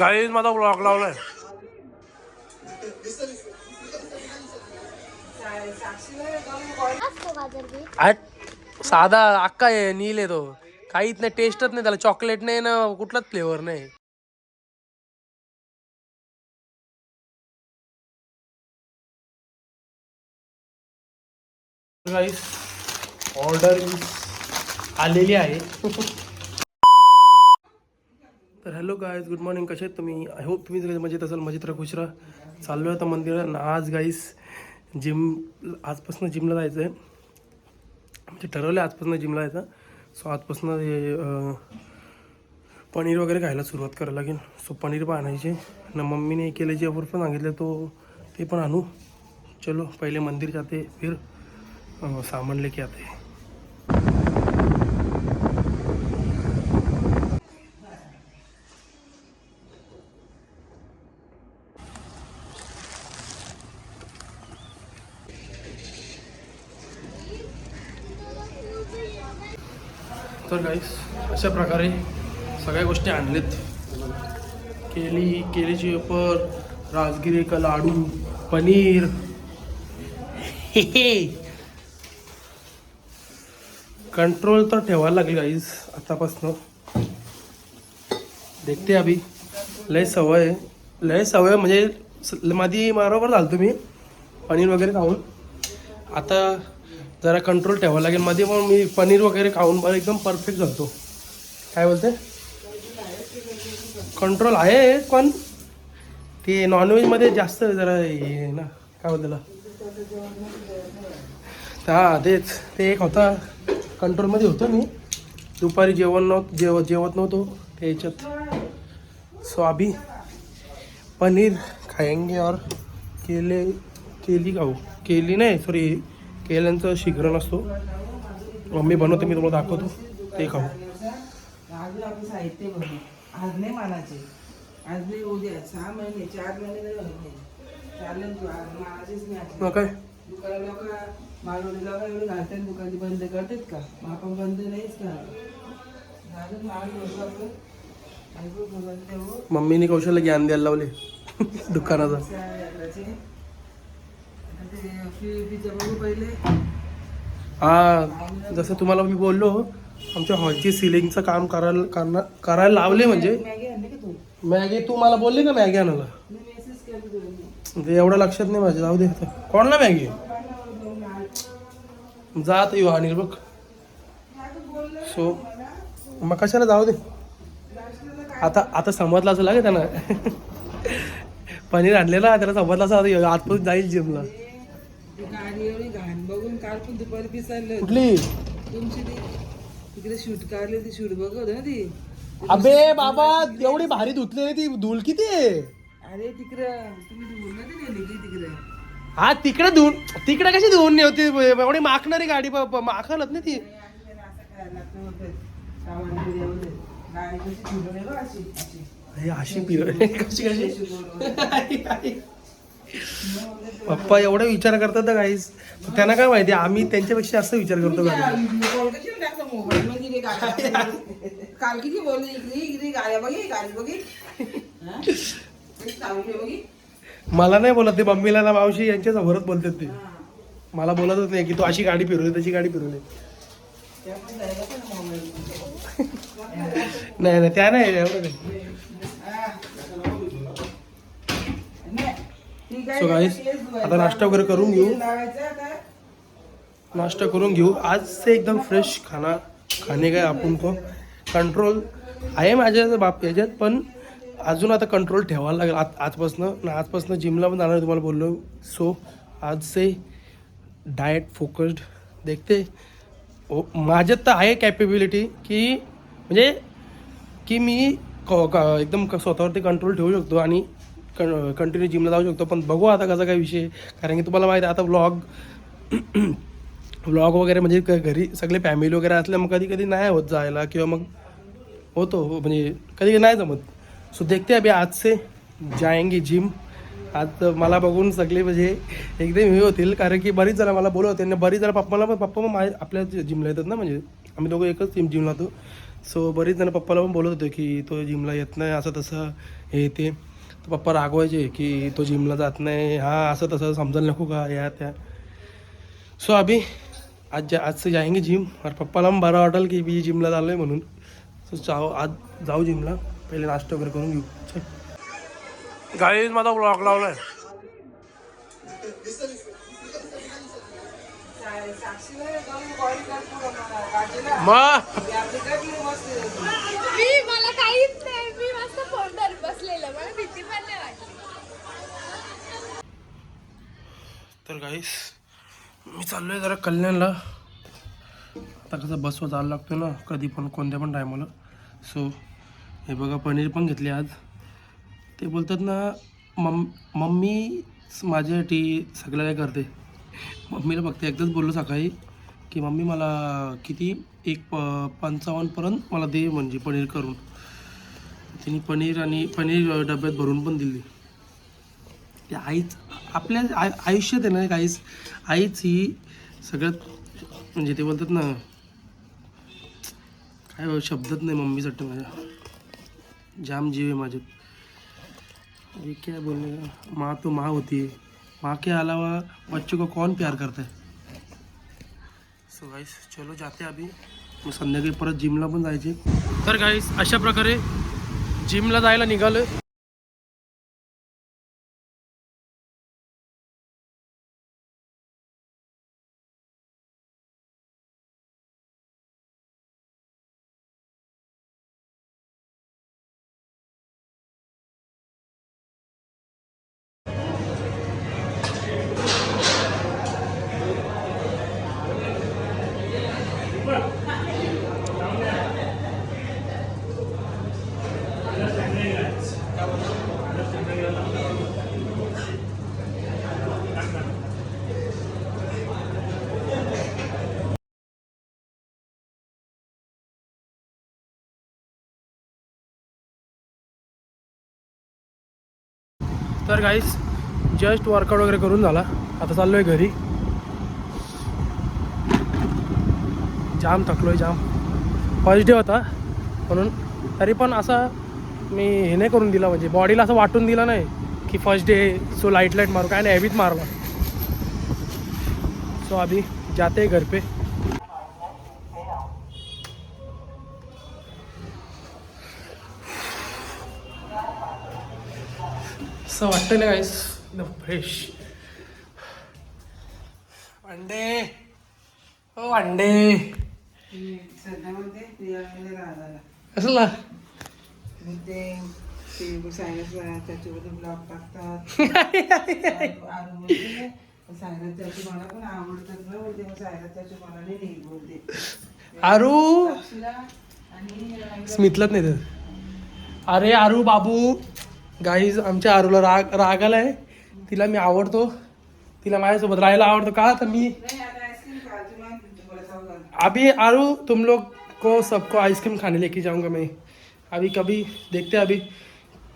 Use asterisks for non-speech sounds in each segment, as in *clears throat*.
गाडी माझा ब्लॉग लावलाय. साधा अक्का आहे नील आहे तो. काहीच नाही टेस्टच नाही त्याला चॉकलेट नाही ना कुठलाच फ्लेवर नाही. ऑर्डर आलेली आहे. तर हॅलो गाईज गुड मॉर्निंग कसे आहेत तुम्ही? आय होप तुम्ही सगळे मजेत असाल मजेत राहा खुश राहा. चाललो आहे आता मंदिरात आणि आज गाईस जिम आजपासून जिमला म्हणजे जायचं आहे म्हणजे ठरवलं आहे आजपासून जिमला जायचं. सो आजपासून हे पनीर वगैरे खायला सुरुवात करायला लागेल. सो पनीर पण आणायचे. ना मम्मीने केले जे ऑफर पण सांगितलं तो ते पण आणू. चलो पहिले मंदिर जाते फिर सामान लेके आते. तर गाईस अशा प्रकारे सगळ्या गोष्टी आणलेत केली केलीची वेपर राजगिरी का लाडू पनीर. कंट्रोल तर ठेवायला लागेल गाईस आतापासनं. देखते अभि लय सवय आहे. लय सवय म्हणजे स- मादी बरोबर झालं तुम्ही पनीर वगैरे खाऊन. आता जरा कंट्रोल ठेवावं लागेल. मध्ये पण मी पनीर वगैरे खाऊन मला एकदम परफेक्ट झालतो. काय बोलते? कंट्रोल आहे पण ते नॉनव्हेजमध्ये जास्त जरा हे ना. काय बोलते त्याला हा तेच. ते एक होता. कंट्रोलमध्ये होतो मी. दुपारी जेवण नव्हतं जेव जेवत नव्हतो. त्याच्यात सो अभी पनीर खाएंगे और केले केली खाऊ. केली नाही सॉरी केल्यांचं शिखरण असतो मम्मी बनवते मी तुम्हाला दाखवतो. ते खाऊ. साहित्य बघू आज नाही मानाचे आज नाही उद्या सहा महिने चार महिने नाही चालेल तू. आज नाही काय? दुकान लोक मालवणी लोक एवढे घालतात दुकान बंद करतात का? मग आपण बंद नाहीच तेव्हा मम्मीने कौशल्य ज्ञान द्यायला लावले. *laughs* दुकानाचं याचे आता ते फी फीचं बघू पहिले हा जसं तुम्हाला मी बोललो आमच्या हॉलची सिलिंगचं काम करायला करणार करायला लावले म्हणजे. मॅगी तू मला बोलली का मॅगी आणायला? ते एवढं लक्षात नाही माझ्या जाऊ दे आता. कोणाला मॅगी? जा येऊ अनिल बघ. सो मग कशाला जाऊ दे? आता आता समजला असं लागे त्यांना. पनीर आणलेला त्याला समजला असं आतपर्यंत जाईल जिमला गाडी एवढी घाण बघून काल पण दुपारी पिसायला कुठली? तुमची ती तिकडे शूट काढली ती शूट बघ होतं ना ती. अबे बाबा एवढी भारी धुतली ती. धूल किती आहे? अरे तिकडं तुम्ही धुवून नाही नेली की तिकडे? हा तिकडे धुवून तिकडे कशी धुवून नाही होती एवढी माखणारी गाडी माखलत नाही ती. अशी पिर कशी कशी? पप्पा एवढा विचार करतात ना काहीच त्यांना काय माहिती आम्ही त्यांच्यापेक्षा जास्त विचार करतो गाड्या. *laughs* काल किती बोलले? इकडे इकडे गाड्या बघी गाडी बघी. मला नाही बोलत ते मम्मीला ना मावशी यांच्या समोरच बोलतात ते. मला बोलतच नाही की तू अशी गाडी फिरवली तशी गाडी फिरवली. *laughs* नाही नाही त्या नाही एवढं नाही. सो गाईस आता नाश्ता वगैरे करून घेऊ. नाश्ता करून घेऊ. आज से एकदम फ्रेश खाना खाणे काय आपण को कंट्रोल आहे माझ्या बाप याच्यात पण अजून आता कंट्रोल ठेवायला लागेल. आज आजपासनं ना आजपासनं जिमला पण जाणार तुम्हाला बोललो. सो आज से डाएट फोकस्ड देखते. ओ माझ्यात तर आहे कॅपेबिलिटी की म्हणजे की मी क- एकदम क- स्वतःवरती कंट्रोल ठेवू शकतो आणि कंटिन्यू जिमला जाऊ शकतो. पण बघू आता कसा काय विषय कारण की तुम्हाला माहिती आहे आता व्लॉग व्लॉग वगैरे म्हणजे क- घरी सगळे फॅमिली वगैरे असल्या मग कधी कधी नाही होत जायला किंवा मग होतो हो, म्हणजे कधी कधी नाही जमत. सो देखते अभि आज से जाएंगे जिम आज मला बघून सगळे म्हणजे एकदम हे होतील कारण की बरीच जणं मला बोलत होते आणि बरीच जणं पप्पाला पण पप्पा मग माझ्या आपल्या जिमला येतात ना म्हणजे आम्ही दोघं एकच जिम जिमला होतो. सो बरीच जण पप्पाला पण बोलत होते की तो जिमला येत नाही असं तसं हे ते. पप्पा रागवायचे की तो जिमला जात नाही. हा असं तसं समजायला नको का? या त्या. सो अभि आज जा आज से जाएंगे जिम और पप्पाला बरं वाटेल की मी जिमला चाललो आहे म्हणून. सो जाऊ आज जाऊ जिमला पहिले नाश्ता वगैरे करून घेऊ. चल. गाडी माझा पुढं मला काढलेला. मग ते आपली कटली मस्त आहे. मी मला काहीच नाही मी मस्त फोनवर बसलेलं मला भीती पण नाही वाटली तर गाईस मी चाललो आहे जरा कल्याणला. आता कसं बसवर जायला लागतो ना कधी पण कोणत्या पण टायमाला सो हे बघा पनीर पण घेतले आज. ते बोलतात ना मम मम्मी माझ्यासाठी सगळं काय करते? मम्मीला फक्त एकदाच बोललो सकाळी की मम्मी मला किती एक प पंचावन्नपर्यंत मला दे म्हणजे पनीर करून. तिने पनीर आणि पनीर डब्यात भरून पण दिली. ते आईच आपल्या आय आयुष्यात आहे ना काहीच आईच ही सगळ्यात म्हणजे ते बोलतात ना काय हो, शब्दच नाही मम्मीसाठी माझ्या. जाम जीव आहे माझ्यात. ये क्या बोलने का माँ तो माँ होती. है माँ के अलावा बच्चों को कौन प्यार करता है? सो गाईस चलो जाते अभी। मग संध्याकाळी परत जिमला पण जायचे. तर गाईस अशा प्रकारे जिमला जायला निघालं तर गाईस जस्ट वर्कआउट वगैरे करून झाला. आता चाललो आहे घरी. जाम थकलो आहे जाम. फर्स्ट डे होता. म्हणून तरी पण असा मी हे नाही करून दिला म्हणजे बॉडीला असं वाटून दिलं नाही की first day so light light मारू. काय नाही हॅबिट मारला. सो अभी जाते घर पे असं वाटतं ना गाईस एकदम फ्रेश अंडे हो अंडे कसला सायन्स त्याच्याबद्दल ब्लॉग टाकतात त्याची मला पण आवडतात ना? बोलते मग सायन्स त्याची मला नाही बोलते आरू? साक्षीला आणि स्मितलाच नाही तर. अरे आरू बाबू. गाईज आमच्या आरूला राग राग आलाय. तिला मी आवडतो. तिला माझ्यासोबत राहायला आवडतो. का तर मी? अभी आरू तुम लोग को सबको आइसक्रीम खाने लेके जाऊंगा मैं. अभी कभी देखते अभी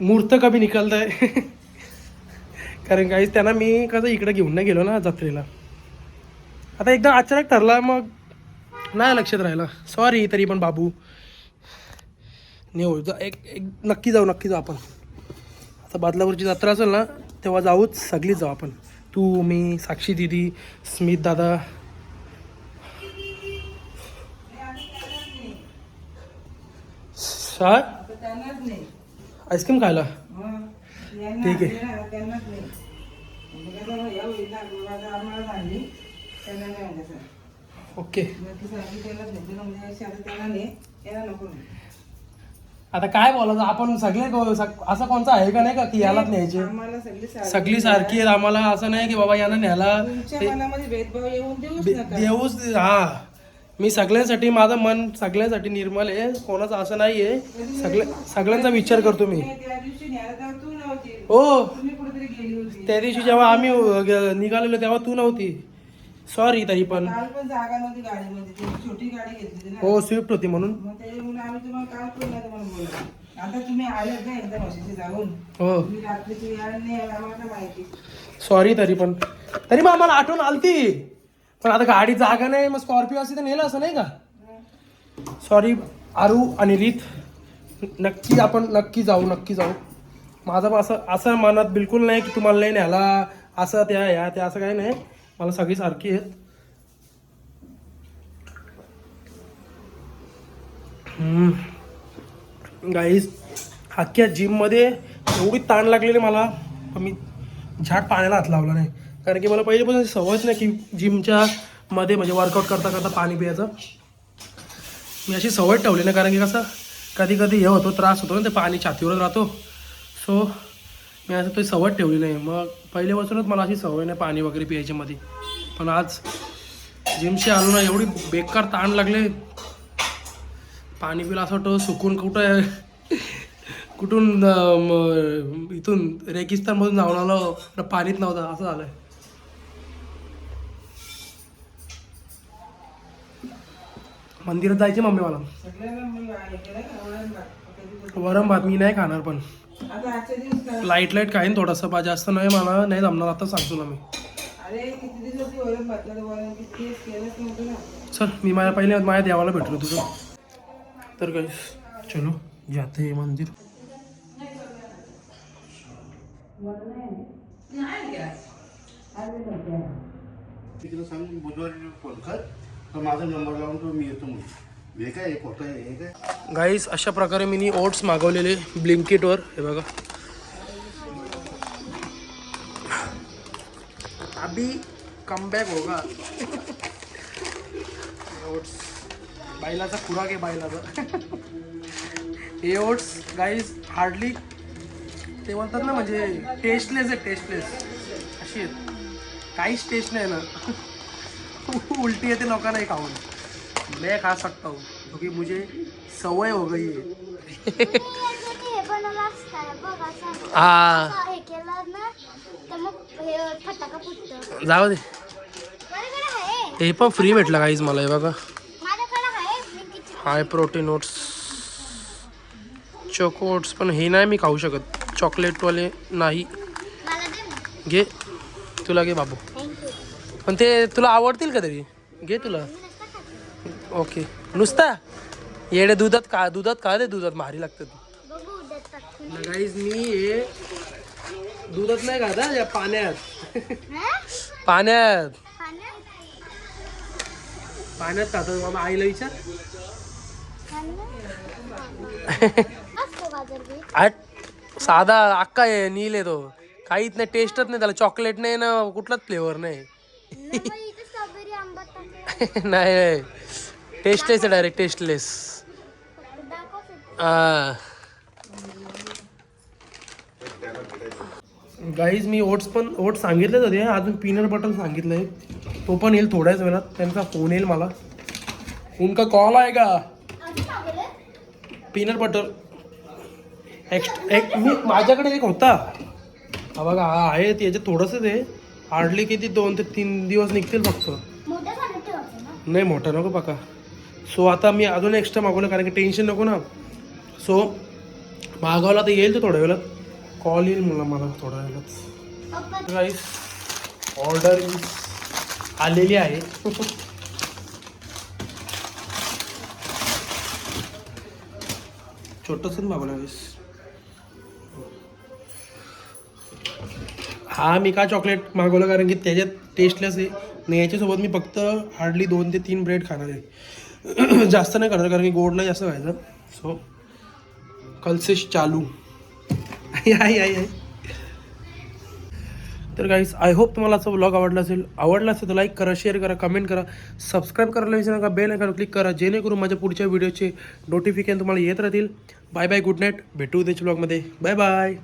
मूर्त कभी निकलत आहे *laughs* कारण काही त्यांना मी कसं इकडे घेऊन नाही गेलो ना जत्रेला. आता एकदा अचानक ठरला मग नाही लक्षात राहिला सॉरी तरी पण बाबू. नाही जा- एक एक नक्की जाऊ नक्की जाऊ आपण. तर बादलापूरची जत्रा असेल ना तेव्हा जाऊच सगळीच जाऊ आपण. तू मी साक्षी दिदी स्मित दादा. काय आईस्क्रीम खायला? ठीक आहे. ओके. आता काय बोलायचं? आपण सगळे असं कोणचं आहे का नाही का की यालाच न्यायचे? सगळी सारखी आहेत. आम्हाला असं नाही की बाबा यांना न्यायला देऊच हा. मी सगळ्यांसाठी माझं मन सगळ्यांसाठी निर्मल आहे. कोणाचं असं नाही आहे सगळ्या सगळ्यांचा विचार करतो मी. हो. त्या दिवशी जेव्हा आम्ही निघालेलो तेव्हा तू नव्हती. सॉरी तरी पण. काल पण जागा नव्हती गाडीमध्ये. ती छोटी गाडी घेतली ना. हो स्विफ्ट होती म्हणून. मग त्याच्यामुळे आम्ही तुम्हाला काल पण नाही तुम्हाला बोललो. आता तुम्ही आलेत ना एकदा म्हशीचे जाऊन. हो. तुम्ही रात्रीची यायला नाही यायला आम्हाला काय माहिती. सॉरी तरी पण. तरी मग आम्हाला आठवण आलती. पण आता गाडी जागा नाही मग स्कॉर्पिओ असती तर नेलं असं नाही का? सॉरी आरू आणि रीत. नक्की आपण नक्की जाऊ नक्की जाऊ. माझं पण असं असं मनात बिलकुल नाही की तुम्हाला नाही न्याला असं त्या ह्या त्या असं काही नाही. मला सगळी सारखी आहेत. गाईस अख्ख्या जिममध्ये एवढी ताण लागलेली मला. पण मी झाड पाण्याला हात लावला नाही. कारण की मला पहिलेपासून अशी सवयच नाही की जिमच्या मध्ये म्हणजे वर्कआउट करता करता पाणी प्यायचं. मी अशी सवय ठेवली नाही. कारण की कसं कधी कधी हे होतो त्रास होतो ना ते पाणी छातीवर राहतो. सो मी असं काही सवय ठेवली नाही. मग पहिल्यापासूनच मला अशी सवय नाही पाणी वगैरे प्यायची मध्ये पण आज जिमशी आलो ना एवढी बेकार ताण लागले. पाणी पिलं असं वाटतं सुकून कुठं कुठून इथून रेगिस्तानमधून जाऊन आलो पण पाणीच नव्हतं असं झालंय. मंदिरात जायचे मम्मी मला. वरम भात मी नाही खाणार पण. लाइट लाइट खाईन थोडंसं बा जास्त नाही मला नाही जमणार आता सांगतो ना मी. चल मी माझ्या पहिले माझ्या देवाला भेटलो तुझं. तर काय चलो जाते हे मंदिर. तिकडे सांग बुधवारी फोन कर. तर माझा नंबर लावून तो मी येतो म्हणून. हे काय हे खोटं आहे हे काय? गाईस अशा प्रकारे मी ओट्स मागवलेले ब्लिंकिटवर हे बघा. अभी कमबॅक होगा. ओट्स बायलाचा खुराक आहे बायलाचा. हे ओट्स गाईज हार्डली ते म्हणतात ना म्हणजे टेस्टलेस आहे टेस्टलेस अशी आहेत. काहीच टेस्ट नाही ना. *laughs* उलटी येते लोकांना खाऊन. मैं खा सकता हूँ. क्योंकि मुझे सवय हो गई है। हे। बनवलं असतं बघ असं हा असं हे केलं ना तर मग हे फटाका फुटतं जाऊ दे हे पण फ्री भेटलं काहीच मला हे बघा. High protein oats. Choco oats पण हे नाही मी खाऊ शकत. चॉकलेटवाले नाही. मला दे ना घे. तुला घे बाबू. थँक्यू पण ते तुला आवडतील का तरी? घे तुला. ओके. नुसता येडे दुधात का दुधात का दे दुधात भारी लागतं गाईज मी हे दुधात नाही खात या पाण्यात? पाण्यात? पाण्यात? खातो बाबा आईला विचार. साधा अक्का आहे नील आहे तो काहीच नाही टेस्टच नाही त्याला. चॉकलेट नाही ना कुठलाच फ्लेवर नाही नाही. *laughs* टेस्टलेस आहे डायरेक्ट टेस्टलेस. गाईज मी ओट्स पण ओट्स सांगितलेच होते अजून पीनट बटर सांगितलंय. तो पण येईल थोड्याच वेळात. त्यांचा फोन येईल मला. उनका कॉल आहे का? पीनट बटर एक्स्ट एक मी माझ्याकडे एक होता. हा बघा हा आहे याच्यात थोडंसंच आहे. हार्डली किती दोन ते तीन दिवस निघतील फक्त. नाही मोठा नको बघा सो आता मी अजून एक्स्ट्रा मागवलं कारण की टेन्शन नको ना. सो मागवला तर येईल तो थोड्या वेळात. कॉल येईल मला मला थोड्या वेळात. गाईस ऑर्डर आलेली आहे. *laughs* छोटंसंच मागवलं गाईस हा मी का चॉकलेट मागवलं? कारण की त्याच्यात टेस्टलेस आहे. आणि याच्यासोबत मी फक्त हार्डली दोन ते तीन ब्रेड खाणार आहे. *clears throat* जास्त नाही करणार कारण की गोड नाही जास्त व्हायचं सो कलसेश चालू. आई आई आई आई. तर गाईज आय होप तुम्हाला असं ब्लॉग आवडला असेल. आवडला असेल तर लाईक करा शेअर करा कमेंट करा. सबस्क्राईब करायला विसरू नका. बेल आयकॉन क्लिक करा. जेणेकरून माझ्या पुढच्या व्हिडिओचे नोटिफिकेशन तुम्हाला येत राहतील. बाय बाय गुड नाईट भेटू उद्याच्या ब्लॉगमध्ये बाय बाय